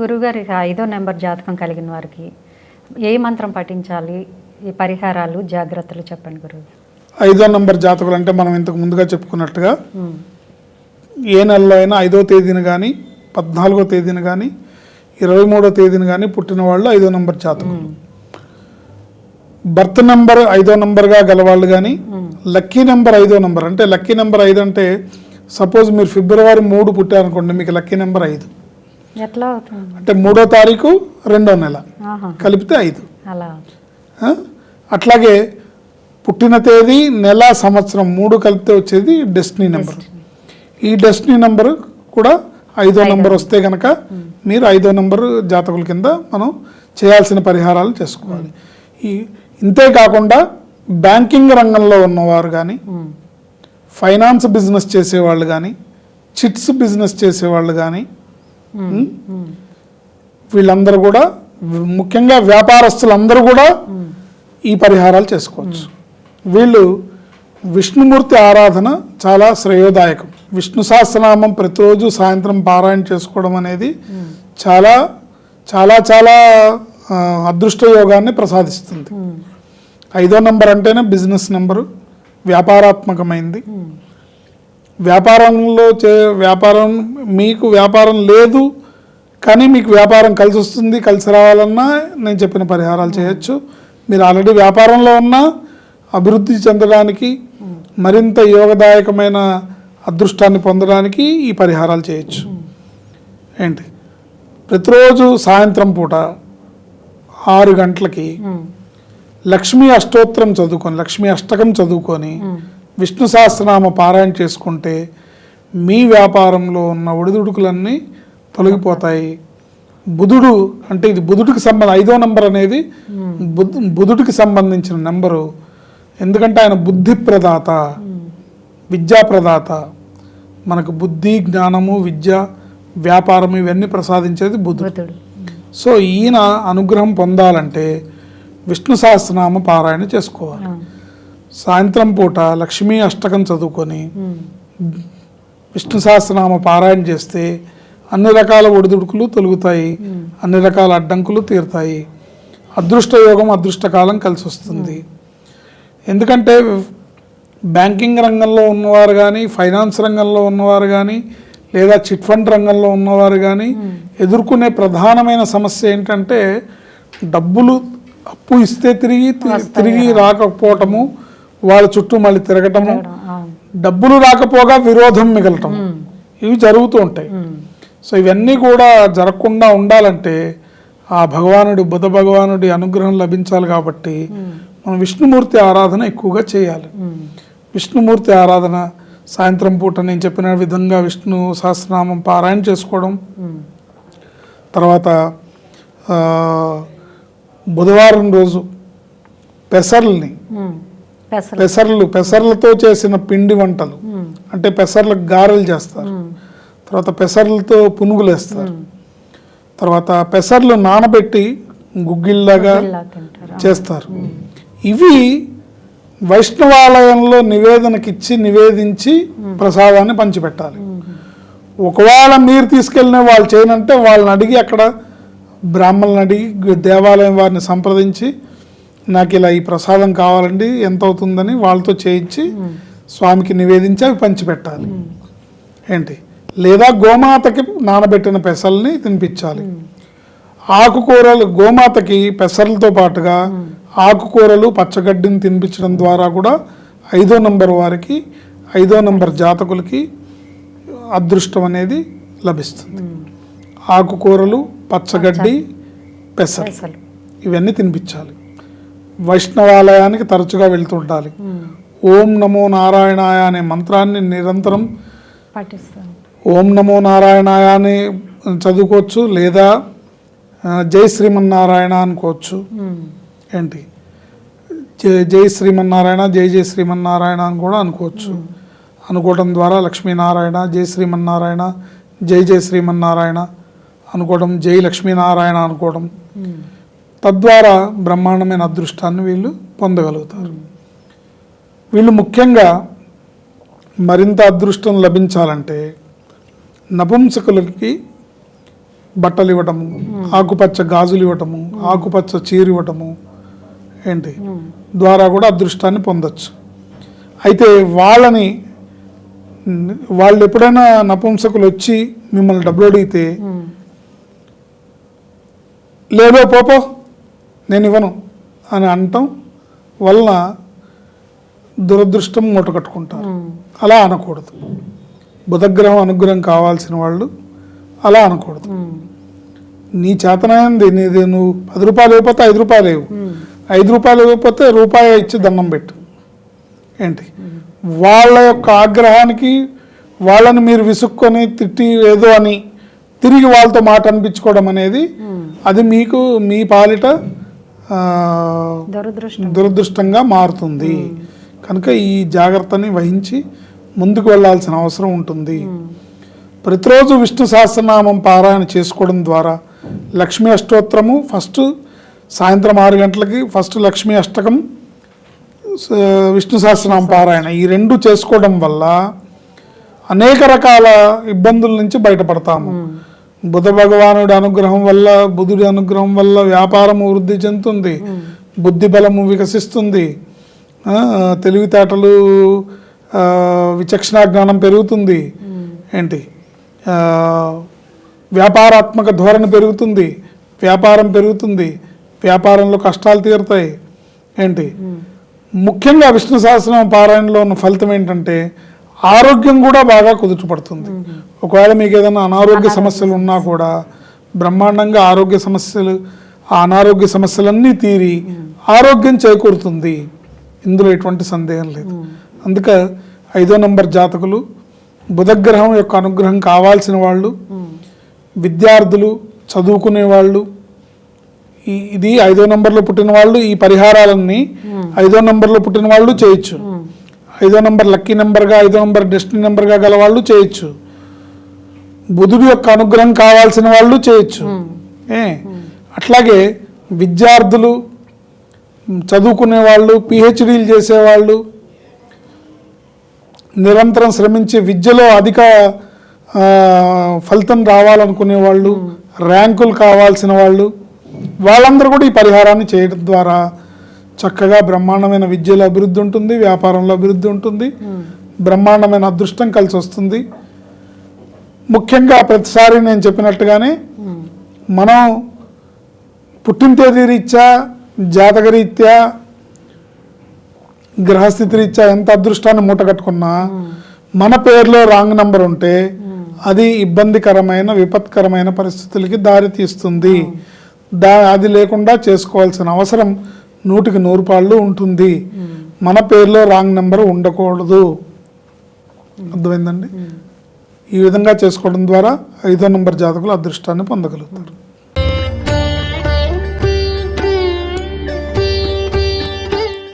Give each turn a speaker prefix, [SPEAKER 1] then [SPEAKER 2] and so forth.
[SPEAKER 1] గురువుగారి ఐదో నెంబర్ జాతకం కలిగిన వారికి ఏ మంత్రం పఠించాలి? ఈ పరిహారాలు జాగ్రత్తలు చెప్పండి గురువు
[SPEAKER 2] ఐదో నంబర్ జాతకులు అంటే మనం ఇంతకు ముందుగా చెప్పుకున్నట్టుగా ఏ నెలలో అయినా ఐదో తేదీన కానీ పద్నాలుగో తేదీన కానీ ఇరవై మూడో తేదీన కానీ పుట్టిన వాళ్ళు ఐదో నంబర్ జాతకులు. బర్త్ నెంబర్ ఐదో నంబర్గా గలవాళ్ళు కానీ లక్కీ నెంబర్ ఐదో నంబర్. అంటే లక్కీ నెంబర్ ఐదు అంటే సపోజ్ మీరు ఫిబ్రవరి మూడు పుట్టారనుకోండి మీకు లక్కీ నెంబర్ ఐదు.
[SPEAKER 1] ఎట్లా అవుతుంది?
[SPEAKER 2] అంటే మూడో తారీఖు రెండో నెల. కలిపితే ఐదు.
[SPEAKER 1] అలా?
[SPEAKER 2] అట్లాగే పుట్టిన తేదీ నెల సంవత్సరం మూడు కలిపితే వచ్చేది డెస్టినీ నెంబర్. ఈ డెస్టినీ నెంబర్ కూడా ఐదో నెంబర్ వస్తే కనుక మీరు ఐదో నెంబర్ జాతకుల కింద మనం చేయాల్సిన పరిహారాలు చేసుకోవాలి. ఈ ఇంతే కాకుండా బ్యాంకింగ్ రంగంలో ఉన్నవారు కానీ ఫైనాన్స్ బిజినెస్ చేసేవాళ్ళు కానీ చిట్స్ బిజినెస్ చేసేవాళ్ళు కానీ వీళ్ళందరూ కూడా ముఖ్యంగా వ్యాపారస్తులందరూ కూడా ఈ పరిహారాలు చేసుకోవచ్చు. వీళ్ళు విష్ణుమూర్తి ఆరాధన చాలా శ్రేయోదాయకం. విష్ణు సహస్రనామం ప్రతిరోజు సాయంత్రం పారాయణ చేసుకోవడం అనేది చాలా చాలా చాలా అదృష్ట యోగాన్ని ప్రసాదిస్తుంది. ఐదో నంబర్ అంటేనే బిజినెస్ నెంబరు వ్యాపారాత్మకమైంది. వ్యాపారంలో చే వ్యాపారం మీకు వ్యాపారం లేదు కానీ మీకు వ్యాపారం కలిసి వస్తుంది కలిసి రావాలన్నా నేను చెప్పిన పరిహారాలు చేయొచ్చు. మీరు ఆల్రెడీ వ్యాపారంలో ఉన్నా అభివృద్ధి చెందడానికి మరింత యోగదాయకమైన అదృష్టాన్ని పొందడానికి ఈ పరిహారాలు చేయొచ్చు. ఏంటి? ప్రతిరోజు సాయంత్రం పూట ఆరు గంటలకి లక్ష్మీ అష్టోత్తరం చదువుకొని లక్ష్మీ అష్టకం చదువుకొని విష్ణు సహస్రనామ పారాయణ చేసుకుంటే మీ వ్యాపారంలో ఉన్న ఒడిదుడుకులన్నీ తొలగిపోతాయి. బుధుడు అంటే ఇది బుధుడికి సంబంధం ఐదో నంబర్ అనేది బుధ్ బుధుడికి సంబంధించిన నెంబరు. ఎందుకంటే ఆయన బుద్ధి ప్రదాత విద్యా ప్రదాత మనకు బుద్ధి జ్ఞానము విద్య వ్యాపారం ఇవన్నీ ప్రసాదించేది బుధుడు.
[SPEAKER 1] బుధుడు.
[SPEAKER 2] సో ఈయన అనుగ్రహం పొందాలంటే విష్ణు సహస్రనామ పారాయణ చేసుకోవాలి. సాయంత్రం పూట లక్ష్మీ అష్టకం చదువుకొని విష్ణు సహస్రనామ పారాయణ చేస్తే అన్ని రకాల ఒడిదుడుకులు తొలుగుతాయి అన్ని రకాల అడ్డంకులు తీరుతాయి. అదృష్ట యోగం అదృష్టకాలం కలిసి వస్తుంది. ఎందుకంటే బ్యాంకింగ్ రంగంలో ఉన్నవారు కానీ ఫైనాన్స్ రంగంలో ఉన్నవారు కానీ లేదా చిట్ ఫండ్ రంగంలో ఉన్నవారు కానీ ఎదుర్కొనే ప్రధానమైన సమస్య ఏంటంటే డబ్బులు అప్పు ఇస్తే తిరిగి తిరిగి రాకపోవటము వాళ్ళ చుట్టూ మళ్ళీ తిరగటము డబ్బులు రాకపోగా విరోధం మిగలటం. ఇవి జరుగుతూ ఉంటాయి. సో ఇవన్నీ కూడా జరగకుండా ఉండాలంటే ఆ భగవానుడి బుధ భగవానుడి అనుగ్రహం లభించాలి కాబట్టి మనం విష్ణుమూర్తి ఆరాధన ఎక్కువగా చేయాలి. విష్ణుమూర్తి ఆరాధన సాయంత్రం పూట నేను చెప్పిన విధంగా విష్ణు సహస్రనామం పారాయణ చేసుకోవడం. తర్వాత బుధవారం రోజు
[SPEAKER 1] పెసలు
[SPEAKER 2] పెసర్లు. పెసర్లతో చేసిన పిండి వంటలు. అంటే పెసర్లకు గారెలు చేస్తారు. తర్వాత పెసర్లతో పునుగులు వేస్తారు. తర్వాత పెసర్లు నానబెట్టి
[SPEAKER 1] తింటారు.
[SPEAKER 2] చేస్తారు. ఇవి వైష్ణవాలయంలో నివేదనకిచ్చి నివేదించి ప్రసాదాన్ని పంచిపెట్టాలి. ఒకవేళ మీరు తీసుకెళ్ళిన వాళ్ళు చేయనంటే వాళ్ళని అడిగి అక్కడ బ్రాహ్మణులను అడిగి దేవాలయం వారిని సంప్రదించి నాకు ఇలా ఈ ప్రసాదం కావాలండి ఎంత అవుతుందని వాళ్ళతో చేయించి స్వామికి నివేదించి అవి పంచిపెట్టాలి. ఏంటి? లేదా గోమాతకి నానబెట్టిన పెసల్ని తినిపించాలి. ఆకుకూరలు గోమాతకి పెసర్లతో పాటుగా ఆకుకూరలు పచ్చగడ్డిని తినిపించడం ద్వారా కూడా ఐదో నంబర్ వారికి ఐదో నంబర్ జాతకులకి అదృష్టం అనేది లభిస్తుంది. ఆకుకూరలు పచ్చగడ్డి పెసర్
[SPEAKER 1] పెసలు.
[SPEAKER 2] ఇవన్నీ తినిపించాలి. వైష్ణవాలయానికి తరచుగా వెళ్తుండాలి ఓం నమో నారాయణాయ అనే మంత్రాన్ని నిరంతరం ఓం నమో నారాయణాయ అని చదువుకోవచ్చు లేదా జై శ్రీమన్నారాయణ అనుకోవచ్చు. ఏంటి? జై జై శ్రీమన్నారాయణ జై జై శ్రీమన్నారాయణ అని కూడా అనుకోవచ్చు. అనుకోవడం ద్వారా లక్ష్మీనారాయణ జై శ్రీమన్నారాయణ జై జై శ్రీమన్నారాయణ అనుకోవడం జై లక్ష్మీనారాయణ అనుకోవడం తద్వారా బ్రహ్మాండమైన అదృష్టాన్ని వీళ్ళు పొందగలుగుతారు. వీళ్ళు ముఖ్యంగా మరింత అదృష్టం లభించాలంటే నపుంసకులకి బట్టలు ఇవ్వటము ఆకుపచ్చ గాజులు ఇవ్వటము ఆకుపచ్చ చీర ఇవ్వటము ఏంటి? ద్వారా కూడా అదృష్టాన్ని పొందొచ్చు. అయితే వాళ్ళని వాళ్ళు ఎప్పుడైనా నపుంసకులు వచ్చి మిమ్మల్ని డబ్బులు అడిగితే లేదో పోపో నేను ఇవ్వను అని అనటం వలన దురదృష్టం మూట కట్టుకుంటారు.
[SPEAKER 1] ఉమ్,
[SPEAKER 2] అలా అనకూడదు. బుధగ్రహం అనుగ్రహం కావాల్సిన వాళ్ళు అలా అనకూడదు. నీ చేతనైంది నీది నువ్వు పది రూపాయలు ఇవ్వకపోతే ఐదు రూపాయలు ఇవ్వు. ఐదు రూపాయలు ఇవ్వకపోతే రూపాయి ఇచ్చి దండం పెట్టు. ఏంటి? వాళ్ళ యొక్క ఆగ్రహానికి వాళ్ళని మీరు విసుక్కొని తిట్టి ఏదో అని తిరిగి వాళ్ళతో మాట అనిపించుకోవడం అనేది. అది మీకు మీ పాలిట దురదృష్టంగా మారుతుంది. కనుక ఈ జాగ్రత్తని వహించి ముందుకు వెళ్ళాల్సిన అవసరం ఉంటుంది. ప్రతిరోజు విష్ణు సహస్రనామం పారాయణ చేసుకోవడం ద్వారా లక్ష్మీ అష్టోత్తరము ఫస్ట్ సాయంత్రం ఆరు గంటలకి ఫస్ట్ లక్ష్మీ అష్టకం విష్ణు సహస్రనామం పారాయణ. ఈ రెండు చేసుకోవడం వల్ల అనేక రకాల ఇబ్బందుల నుంచి బయటపడతాము. బుధ భగవానుడి అనుగ్రహం వల్ల బుధుడి అనుగ్రహం వల్ల వ్యాపారము వృద్ధి చెందుతుంది. బుద్ధి బలము వికసిస్తుంది. తెలివితేటలు విచక్షణా జ్ఞానం పెరుగుతుంది. ఏంటి? వ్యాపారాత్మక ధోరణి పెరుగుతుంది. వ్యాపారం పెరుగుతుంది. వ్యాపారంలో కష్టాలు తీరుతాయి. ఏంటి? ముఖ్యంగా విష్ణు సహస్రనామ పారాయణలో ఉన్న ఫలితం ఏంటంటే ఆరోగ్యం కూడా బాగా కుదుటపడుతుంది. ఒకవేళ మీకు ఏదైనా అనారోగ్య సమస్యలు ఉన్నా కూడా బ్రహ్మాండంగా ఆరోగ్య సమస్యలు ఆ అనారోగ్య సమస్యలన్నీ తీరి ఆరోగ్యం చేకూరుతుంది. ఇందులో ఎటువంటి సందేహం లేదు. అందుకే ఐదో నంబర్ జాతకులు బుధగ్రహం యొక్క అనుగ్రహం కావాల్సిన వాళ్ళు విద్యార్థులు చదువుకునే వాళ్ళు ఇది ఐదో నంబర్లో పుట్టిన వాళ్ళు ఈ పరిహారాలన్నీ ఐదో నంబర్లో పుట్టిన వాళ్ళు చేయొచ్చు. ఐదో నంబర్ లక్కీ నెంబర్గా ఐదో నంబర్ డెస్టినీ నెంబర్గా గల వాళ్ళు చేయొచ్చు. బుధుడి యొక్క అనుగ్రహం కావాల్సిన వాళ్ళు చేయొచ్చు. ఏ? అట్లాగే విద్యార్థులు చదువుకునే వాళ్ళు పిహెచ్డీలు చేసేవాళ్ళు నిరంతరం శ్రమించి విద్యలో అధిక ఫలితం రావాలనుకునే వాళ్ళు ర్యాంకులు కావాల్సిన వాళ్ళు వాళ్ళందరూ కూడా ఈ పరిహారాన్ని చేయడం ద్వారా చక్కగా బ్రహ్మాండమైన విద్యలో అభివృద్ధి ఉంటుంది వ్యాపారంలో అభివృద్ధి ఉంటుంది బ్రహ్మాండమైన అదృష్టం కలిసి వస్తుంది. ముఖ్యంగా ప్రతిసారి నేను చెప్పినట్టుగానే మనం పుట్టిన తేదీ రీత్యా జాతక రీత్యా గ్రహస్థితి రీత్యా ఎంత అదృష్టాన్ని మూటగట్టుకున్నా మన పేరులో రాంగ్ నంబర్ ఉంటే అది ఇబ్బందికరమైన విపత్కరమైన పరిస్థితులకి దారి తీస్తుంది దా అది లేకుండా చేసుకోవాల్సిన అవసరం నూటికి నూరు పాళ్ళు ఉంటుంది. మన పేరులో రాంగ్ నెంబర్ ఉండకూడదు. అర్థమైందండి? ఈ విధంగా చేసుకోవడం ద్వారా ఐదో నంబర్ జాతకులు అదృష్టాన్ని పొందగలుగుతారు.